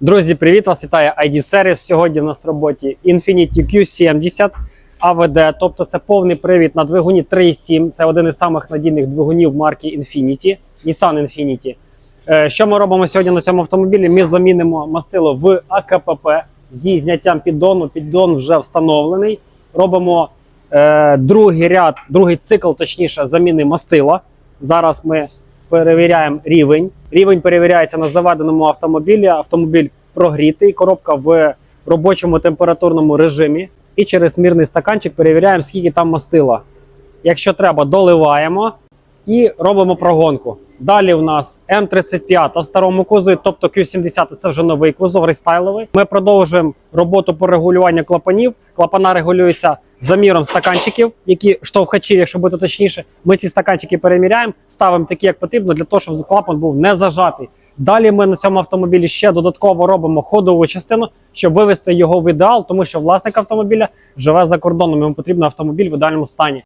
Друзі, привіт! Вас вітає ID Series. Сьогодні в нас в роботі Infiniti Q70 AVD, тобто це повний привід на двигуні 3.7. Це один із самих надійних двигунів марки Infiniti, Nissan Infiniti. Е, Що ми робимо сьогодні на цьому автомобілі? Ми замінимо мастило в АКПП зі зняттям піддону. Піддон вже встановлений. Робимо е, другий ряд, другий цикл, точніше, заміни мастила. Зараз ми перевіряємо рівень. Рівень перевіряється на заведеному автомобілі. Автомобіль прогрітий, коробка в робочому температурному режимі. І через мірний стаканчик перевіряємо, скільки там мастила. Якщо треба, доливаємо і робимо прогонку. Далі в нас М35 в старому кузові, тобто Q70 це вже новий кузов, рестайловий. Ми продовжуємо роботу по регулюванню клапанів. Клапана регулюються заміром стаканчиків, які штовхачі, якщо бути точніше. Ми ці стаканчики переміряємо, ставимо такі, як потрібно, для того, щоб клапан був не зажатий. Далі ми на цьому автомобілі ще додатково робимо ходову частину, щоб вивести його в ідеал, тому що власник автомобіля живе за кордоном. Йому потрібен автомобіль в ідеальному стані.